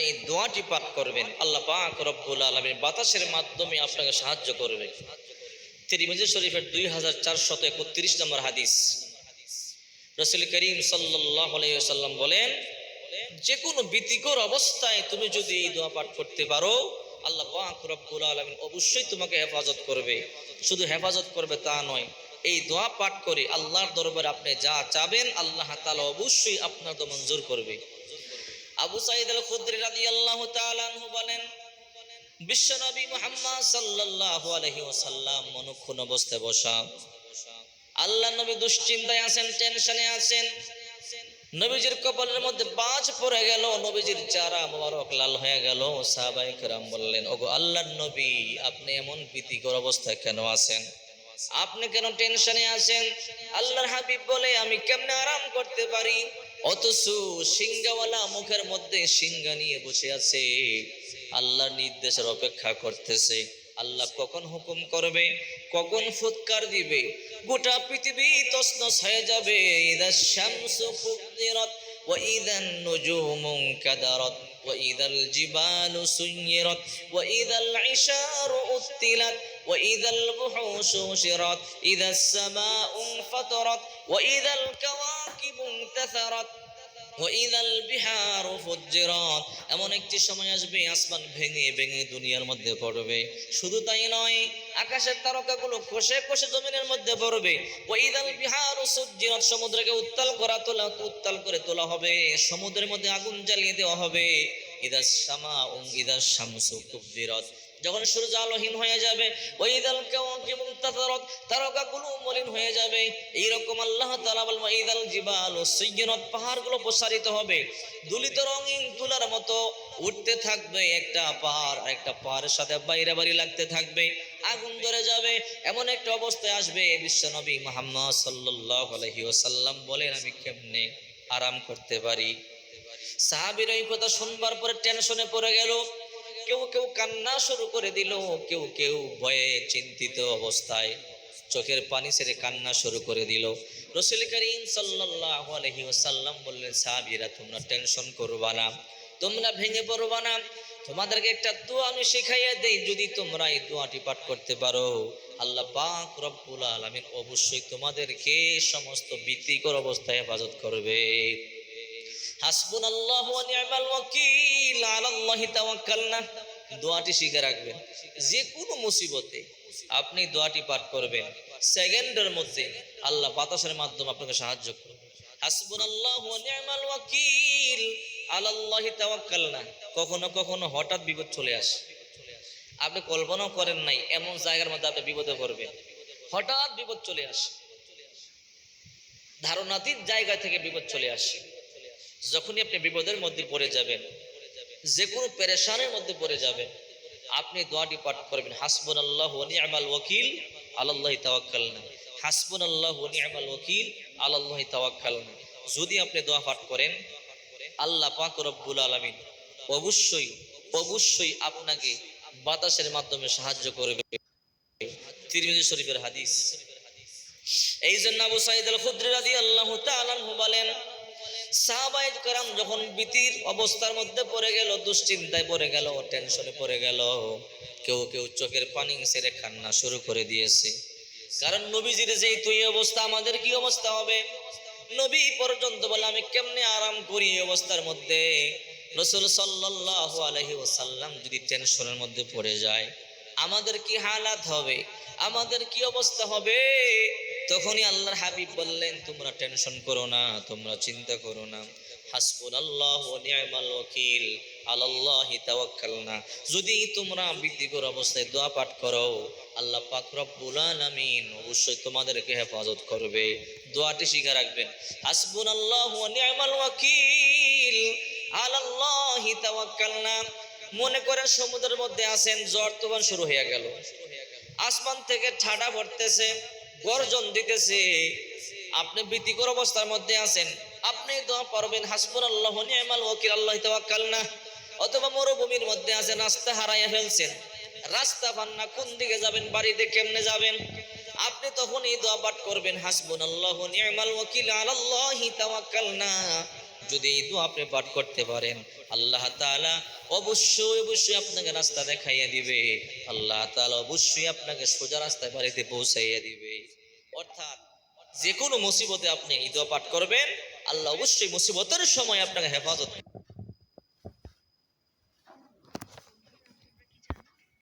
আপনি এই দোয়াটি পাঠ করবেন, আল্লাহ পাক রব্বুল আলমীর বাতাসের মাধ্যমে আপনাকে সাহায্য করবে। তিরিমিজি শরীফের দুই হাজার চারশত একত্রিশ নম্বর হাদিস। রসুল করিম সাল্লাম বলেন যে কোনো ভীতিকর অবস্থায় তুমি যদি এই দোয়া পাঠ করতে পারো, আল্লাহ পাক রব্বুল আলমিন অবশ্যই তোমাকে হেফাজত করবে। শুধু হেফাজত করবে তা নয়, এই দোয়া পাঠ করে আল্লাহর দরবারে আপনি যা চাবেন, আল্লাহ তালা অবশ্যই আপনার তো মঞ্জুর করবে। আবু সাইদ আল খুদ্রি রাদিয়াল্লাহু তাআলা আনহু বলেন, বিশ্বনবী মুহাম্মদ সাল্লাল্লাহু আলাইহি ওয়াসাল্লাম মনক্ষণ অবস্থায় বসা। আল্লাহ নবী দুশ্চিন্তায় আছেন, টেনশনে আছেন। নবীজির কপালের মধ্যে বাজ পড়ে গেল, নবীজির চারা মোবারক লাল হয়ে গেল। সাহাবাই কেরাম বললেন, ওগো আল্লাহর নবী, আপনি এমন ভীতিকর অবস্থায় কেন আছেন? আপনি কেন টেনশনে আছেন? আল্লাহর হাবিব বলে, আমি কেমনে আরাম করতে পারি? অথচ সিংগাওয়ালা মুখের মধ্যে সিঙ্গা নিয়ে বসে আছে। আল্লাহর নির্দেশের অপেক্ষা করতেছে। আল্লাহ কখন হুকুম করবে? কখন ফুৎকার দিবে? গোটা পৃথিবী তসনস হয়ে যাবে। ইদা শামসু ফুকদিরত ওয়া ইদান নুজুমুন কাদারত। وإذا الجبال سيرت وإذا العشار أثلت وإذا الوحوش حشرت إذا السماء انفطرت وإذا الكواكب انتثرت. বিহার এমন একটি সময় আসবে, আসমান ভেঙে ভেঙে দুনিয়ার মধ্যে পড়বে। শুধু তাই নয়, আকাশের তারকাগুলো কষে কষে জমিনের মধ্যে পড়বে। ওইদাল বিহার ও সুজ্জিরাত সমুদ্রকে উত্তাল করা তোলা, উত্তাল করে তোলা হবে। সমুদ্রের মধ্যে আগুন জ্বালিয়ে দেওয়া হবে। ইদার সামা ও ইদার শামসু কুব্বিরত যখন সূর্য আলোহীন হয়ে যাবে ওই দাল এবং তারকাগুলো মলিন হয়ে যাবে। এইরকম আল্লাহ তালা বলব এই দাল জিবাল সৈয়নত পাহাড়গুলো প্রসারিত হবে। দুলিত রঙিন তুলার মতো উঠতে থাকবে একটা পাহাড় একটা পাহাড়ের সাথে বাইরে বাড়ি লাগতে থাকবে। আগুন ধরে যাবে, এমন একটা অবস্থায় আসবে বিশ্বনবী মোহাম্মদ সাল্লাহ আলহি ওসাল্লাম বলেন, আমি কেমনে আরাম করতে পারি? সাহাবির এই কথা শুনবার পরে টেনশনে পড়ে গেল। কেউ কেউ কান্না শুরু করে দিল, কেউ কেউ ভয়ে চিন্তিত অবস্থায় চোখের পানি সেরে কান্না শুরু করে দিল। রসুল করিম সাল্লাহ আলহি ওসাল্লাম বললেন, সাহাবিরা, তোমরা টেনশন করবা না, তোমরা ভেঙে পড়বা না। তোমাদেরকে একটা দোয়া আমি শেখাইয়া দেই, যদি তোমরা এই দোয়াটি পাঠ করতে পারো। আল্লাহ পাক রব্বুল আলমিন অবশ্যই তোমাদেরকে সমস্ত ভীতিকর অবস্থায় হেফাজত করবে। হাসবুন আল্লাহ নি'মাল ওয়াকিল, আলাল্লাহি তাওয়াক্কালনা। দোয়াটি শিখে রাখবেন। যে কোনো মুসিবতে আপনি দোয়াটি পাঠ করবেন। সেকেন্ডের মধ্যে আল্লাহ বাতাসের মাধ্যমে আপনাকে সাহায্য করবে। হাসবুন আল্লাহ নি'মাল ওয়াকিল, আলাল্লাহি তাওয়াক্কালনা। কখনো কখনো হঠাৎ বিপদ চলে আসে। আপনি কল্পনাও করেন নাই, এমন জায়গার মধ্যে আপনি বিপদে পড়বেন। হঠাৎ বিপদ চলে আসে। ধারণাতীত জায়গা থেকে বিপদ চলে আসে। যখনই আপনি বিপদের মধ্যে পড়ে যাবেন যে কোনো পেরেশানের মধ্যে পড়ে যাবেন, আপনি দোয়াটি পাঠ করবেন হাসবুন আল্লাহ নি'মাল ওয়াকিল আলাল্লাহি তাওয়াক্কালনা হাসবুন আল্লাহ নি'মাল ওয়াকিল আলাল্লাহি তাওয়াক্কালনা। যদি আপনি দোয়া পাঠ করেন, আল্লাহ পাক রব্বুল আলামিন অবশ্যই অবশ্যই আপনাকে বাতাসের মাধ্যমে সাহায্য করবে। তিরমিজি শরীফের হাদিস। এই জন্য আবু সাইদ আল খুদ্রি তাআলা আনহু বলেন সাহাবায়ে কেরাম যখন ভীতির অবস্থার মধ্যে পড়ে গেল, দুশ্চিন্তায় পড়ে গেল টেনশনে পড়ে গেল, কেউ কেউ চোখের পানি ছেড়ে কান্না শুরু করে দিয়েছে। কারণ নবীজির যেই তুই অবস্থা, আমাদের কি অবস্থা হবে? নবী পর্যন্ত বলে, আমি কেমনে আরাম করি এই অবস্থার মধ্যে? রসুল সাল্লাহ আলহি ওসাল্লাম যদি টেনশনের মধ্যে পড়ে যায়, আমাদের কি হালাত হবে? আমাদের কি অবস্থা হবে? তখনই আল্লাহর হাবিব বললেন, তোমরা টেনশন করো না, তোমরা চিন্তা করো না। যদি তোমরা বিদ্যিকর অবস্থায় দোয়া পাঠ করো, আল্লাহ পাক রব্বুল আলামিন অবশ্যই তোমাদেরকে হেফাজত করবে। দোয়াটি শিখে রাখবেন হাসবুন আল্লাহ নিয়মাল ওয়াকিল, আলাল্লাহি তাওয়াক্কালনা। মনে করেন সমুদ্রের মধ্যে আছেন, জ্বর তুফান শুরু হয়ে গেল। আসমান থেকে ঠাডা পড়তেছে। গর্জন দিতেছে। আপনি ভীতিকর অবস্থার মধ্যে আছেন। আপনি দোয়া পারবেন হাসপুর আল্লাহ নিয়মাল ওকিল আল্লাহ তাওয়াক্কাল না অথবা মরুভূমির মধ্যে আছেন, রাস্তা হারাইয়া ফেলছেন। রাস্তা পান না কোন দিকে যাবেন, বাড়িতে কেমনে যাবেন? আপনি তখনই দোয়া পাঠ করবেন হাসবুন আল্লাহ নিয়মাল ওকিল আল্লাহ তাওয়াক্কাল না যদি এই দোয়া আপনি পাঠ করতে পারেন, আল্লাহ তালা অবশ্যই অবশ্যই আপনাকে রাস্তা দেখাইয়া দিবে। আল্লাহ তালা অবশ্যই আপনাকে সোজা রাস্তায় বাড়িতে পৌঁছাইয়া দিবে। অর্থাৎ যে কোনো মুসিবতে আপনি এই দোয়া পাঠ করবেন, আল্লাহ অবশ্যই মুসিবতের সময় আপনাকে হেফাজত